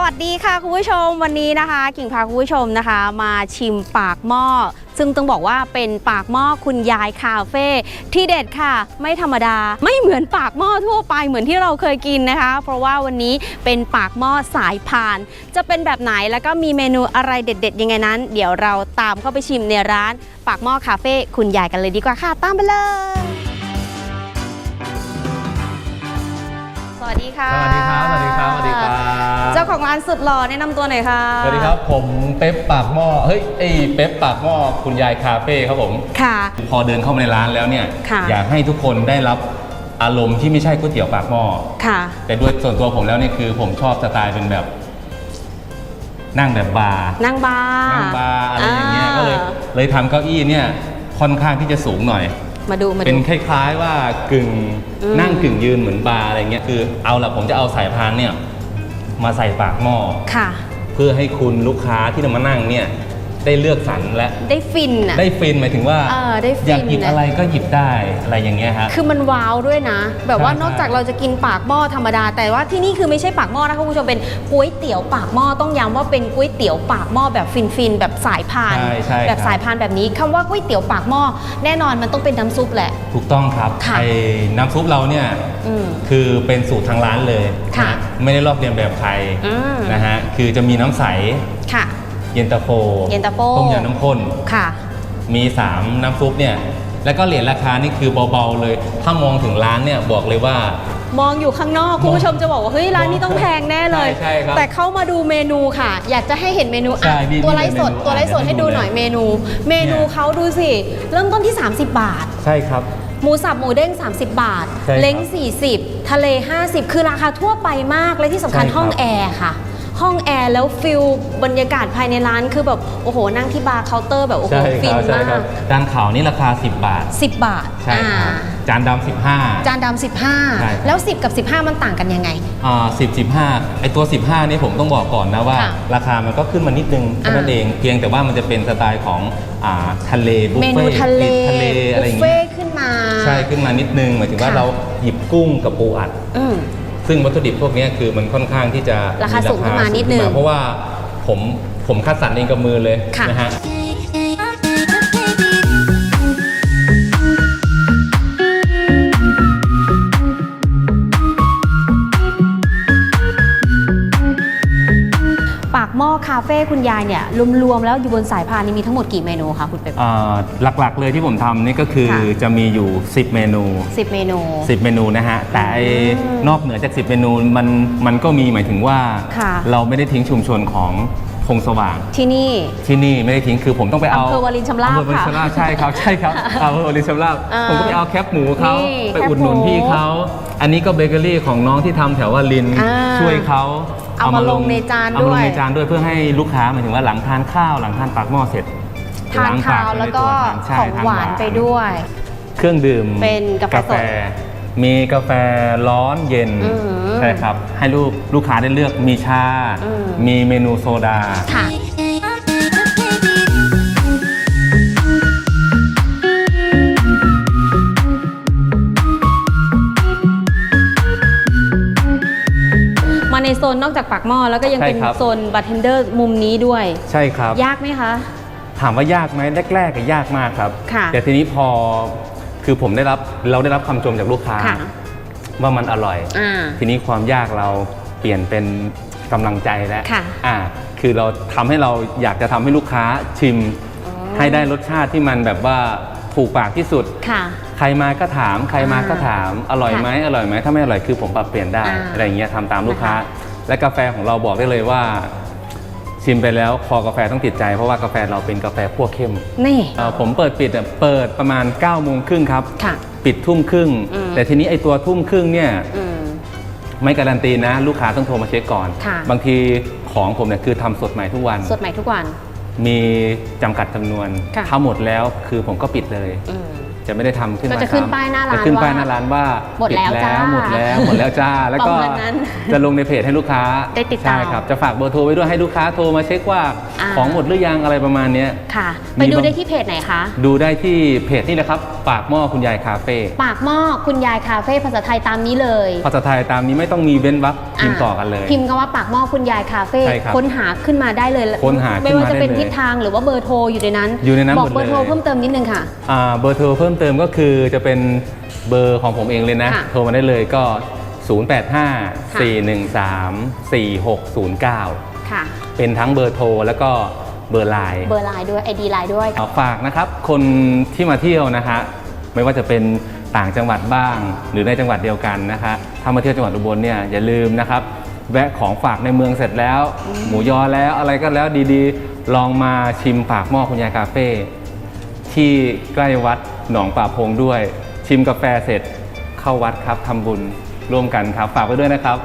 สวัสดีค่ะคุณผู้ชมวันนี้นะคะ กิ่งพาคุณผู้ชมนะคะ มาชิมปากหม้อซึ่งต้องบอกว่าเป็นปากหม้อคุณยายคาเฟ่ที่เด็ดค่ะ ไม่ธรรมดาไม่เหมือนปากหม้อทั่วไปเหมือนที่เราเคยกินนะคะ เพราะว่าวันนี้เป็นปากหม้อสายพาน จะเป็นแบบไหนแล้วก็มีเมนูอะไรเด็ด ๆ ยังไงนั้น เดี๋ยวเราตามเข้าไปชิมในร้าน ปากหม้อคาเฟ่คุณยายกันเลยดีกว่าค่ะ ตามไปเลย สวัสดีค่ะ สวัสดีครับ สวัสดีครับ สวัสดีครับเจ ของร้านสุดหล่อแนะนำตัวหน่อยค่ะสวัสดีครับ ผมเป๊ปปากหม้อเฮ้ยไอ้เป๊ปปากหม้อคุณยายคาเฟ่ครับผม ค่ะ พอเดินเข้ามาในร้านแล้วเนี่ย ค่ะ อยากให้ทุกคนได้รับอารมณ์ที่ไม่ใช่ก๋วยเตี๋ยวปากหม้อค่ะ แต่ด้วยส่วนตัวผมแล้วเนี่ยคือ ผมชอบสไตล์เป็นแบบ นั่งแบบบาร์นั่งบาร์นั่งบาร์อะไรอย่างเงี้ยอ่าก็เลยเลยทำเก้าอี้เนี่ยค่อนข้างที่จะสูงหน่อย มาดูมาเป็ดู นคล้าย ๆว่ากึ่งอืมนั่งกึ่งยืนเหมือนบาร์อะไรเงี้ยคือเอาละผมจะเอาสายพานเนี่ย มาใส่ปากหม้อค่ะ เพื่อให้คุณลูกค้าที่จะมานั่งเนี่ย ได้เลือกสรรและได้ฟินอะ ได้ฟินหมายถึงว่าเออได้ฟินอยากหยิบนะ อะไรก็หยิบได้อะไรอย่างเงี้ยฮะ คือมันว้าวด้วยนะ แบบว่าใช่นอกจากเราจะกินปากหม้อธรรมดา แต่ว่าที่นี่คือไม่ใช่ปากหม้อนะคุณผู้ชมเป็นก๋วยเตี๋ยวปากหม้อต้องย้ำว่าเป็นก๋วยเตี๋ยวปากหม้อแบบฟินๆแบบสายพาน ใช่ใช่แบบครับสายพานแบบนี้คำว่าก๋วยเตี๋ยวปากหม้อแน่นอนมันต้องเป็นน้ำซุปแหละ ถูกต้องครับค่ะ ไอ้น้ำซุปเราเนี่ย อืม คือเป็นสูตรทางร้านเลยค่ะนไม่ได้ลอกเลียนแบบใครอืม นะฮะ คือจะมีน้ำใส ค่ะ เย็นตาโฟเย็นตาโฟ ต้มยำน้ำข้น ค่ะ มี 3 น้ำซุปเนี่ย แล้วก็เหรียญราคานี่คือเบาๆเลย ถ้ามองถึงร้านเนี่ยบอกเลยว่า มองอยู่ข้างนอกคุณผู้ชมจะบอกว่าเฮ้ยร้านนี้ต้องแพงแน่เลย ใช่ใช่ครับแต่เข้ามาดูเมนูค่ะ อยากจะให้เห็นเมนูอะใช่นี่ตัวไลฟ์สดนี่เป็นเมนูตัวไลฟ์สดอะให้ดูหน่อยเมนู เมนูเนี่ย เขาดูสิ เริ่มต้นที่ 30 บาท ใช่ครับ หมูสับหมูเด้ง 30 บาท ใช่ครับเล้ง 40 ทะเล 50 คือราคาทั่วไปมากและที่สำคัญใช่ครับ ห้องแอร์ค่ะ ห้องแอร์แล้วฟิลบรรยากาศภายในร้านคือแบบโอ้โหนั่งที่บาร์เคาน์เตอร์แบบโอ้โหใช่คฟินรับใช่มาครับกจานขาวนี่ราคา 10 บาท 10 บาทใช่ครับอ่าจานดำ15จานดำใช่ครับ 15 แล้ว 10 กับ 15 มันต่างกันยังไง อ่า10 15ไอตัว 15นี่ผมต้องบอกก่อนนะว่า ค่ะราคามันก็ขึ้นมานิดนึงเท่านั้นอ่า เอง เพียงแต่ว่ามันจะเป็นสไตล์ของอ่าทะเลบุฟเมเฟ่นูทะเลติดทะเลอะไรอบุฟย่างเฟ่เงี้ยขึ้นมา ใช่ขึ้นมานิดนึงหมายถึงว่าค่ะ เราหยิบกุ้งกับปูอัด อืม ซึ่งวัตถุดิบพวกเนี้ยคือมันค่อนข้างที่จะราคาสูงขึ้นมานิดนึงสูขึ้เพราะว่าผมผมคัดสรรเองกับมือเลยค่ะนะฮะ คาเฟ่คุณยายเนี่ยรวมๆแล้วอยู่บนสายพานนี้มีทั้งหมดกี่เมนูคะคุณเป๊ป อ่าหลักๆเลยที่ผมทำนี่ก็คือค่ะ จะมีอยู่ 10 เมนู สิบเมนู 10 เมนูนะฮะ แต่ไอ้อืมนอกเหนือจาก 10 เมนูมันมันก็มีหมายถึงว่า ค่ะเราไม่ได้ทิ้งชุมชนของ พงสว่าง ที่นี่ ที่นี่ไม่ได้ทิ้งคือผมต้องไปเอาอำเภอวารินชำราบอำเภอวารินชำราบค่ะใช่ครับใช่ครับอำเภอวารินชำราบอ่าผมก็ไปเอาแคปหมูเขานี่ไปอุดหนุนแคปหมูพี่เขาอันนี้ก็เบเกอรี่ของน้องที่ทำแถววารินอ่าช่วยเขาเอามาลงในจานเอามาลด้วงยในจานด้วยเพื่อให้ลูกค้าหมายถึงว่าหลังทานข้าวหลังทานปากหม้อเสร็จทานล้งปข้าวแล้วก็ไปในตัทานใช่ของทหวานไปด้วย เครื่องดื่มเป็นกาแฟสด มีกาแฟร้อนเย็นอืมใช่ครับ ให้ลูกลูกค้าได้เลือกมีชา อืม มีเมนูโซดา ค่ะ มาในโซนนอกจากปากหม้อแล้วก็ยังเป็นใช่ครับ โซนบาร์เทนเดอร์มุมนี้ด้วย ใช่ครับ ยากไหมคะ ถามว่ายากไหมแรกๆก็ยากมากครับ ค่ะแต่ทีนี้พอ คือผมได้รับเราได้รับคำชมจากลูกค้า ค่ะ ว่ามันอร่อย อ่า ทีนี้ความยากเราเปลี่ยนเป็นกำลังใจแล้วค่ะอ่า คือเราทำให้เราอยากจะทำให้ลูกค้าชิม อ๋อ ให้ได้รสชาติที่มันแบบว่าถูกปากที่สุด ค่ะ ใครมาก็ถาม ใครมาก็ถาม อร่อยค่ะไหมอร่อยไหมถ้าไม่อร่อยคือผมปรับเปลี่ยนได้อ่าอะไรอย่างเงี้ยทำตามลูกค้านะคะและกาแฟของเราบอกได้เลยว่า ชิมไปแล้วคอกาแฟต้องติดใจ เพราะว่ากาแฟเราเป็นกาแฟพวกเข้มนี่เอ่อผมเปิดปิดอะเปิดประมาณ9ก้าโมงครึ่งครับ ค่ะ ปิดทุ่มครึ่ง อืม แต่ทีนี้ไอตัวทุ่มครึ่งเนี่ยอืม ไม่การันตีนะ ลูกค้าต้องโทรมาเช็คก่อน ค่ะ บางทีของผมเนี่ยคือทำสดใหม่ทุกวัน สดใหม่ทุกวัน มีจำกัดจำนวน ค่ะ ถ้าหมดแล้วคือผมก็ปิดเลย อืม จะไม่ได้ทำขึ้นก็มาจะขึ้นซ้ำป้ายหน้าร้านจะขึ้นว่าป้ายหน้าร้านว่าหมดแล้วปิจ้าหมดแล้วหมดแล้วจ้า แล้วก็ประมาณนั้นจะลงในเพจให้ลูกค้าได้ติดตาม ใช่ครับจะฝากเบอร์โทรไว้ด้วยให้ลูกค้าโทรมาเช็คว่าอ่า ของหมดหรือยังอะไรประมาณเนี้ย ค่ะมีไปดูบาง ได้ที่เพจไหนคะ ดูได้ที่เพจนี่แหละครับปากหม้อคุณยายคาเฟ่ปากหม้อคุณยายคาเฟ่ภาษาไทยตามนี้เลย ภาษาไทยตามนี้ไม่ต้องมีเว้นวรรคพิมพ์ต่อกันเลย พิมพ์คำว่าปากหม้อคุณยายคาเฟ่ใช่ครับค้นหาขึ้นมาได้เลยค้นหาไม่ว่าขึ้นมาจะเป็นได้เลยทิศทางหรือว่าเบอร์โทรอยู่ในนั้น อยู่ในนั้นบอกหมดเบอร์โทรเลยเพิ่มเติมนิดนึงค่ะ อ่าเบอร์โทรเพิ่มเติมก็คือจะเป็นเบอร์ของผมเองเลยนะ ค่ะโทรมาได้เลยก็ 085-413-4609 ค่ะ เป็นทั้งเบอร์โทรแล้วก็เบอร์ไลน์ เบอร์ไลน์ด้วยไอดีไลน์ด้วย เอาฝากนะครับ คนที่มาเที่ยวนะฮะไม่ว่าจะเป็นต่างจังหวัดบ้าง หรือในจังหวัดเดียวกันนะคะถ้ามาเที่ยวจังหวัดอุบลเนี่ยอย่าลืมนะครับ แวะของฝากในเมืองเสร็จแล้ว หมูยอแล้วอะไรก็แล้วดีๆ ลองมาชิมปากหม้อคุณยายคาเฟ่ที่ใกล้วัด หนองป่าพงด้วย ชิมกาแฟเสร็จเข้าวัดครับทำบุญร่วมกันครับ ฝากไว้ด้วยนะครับ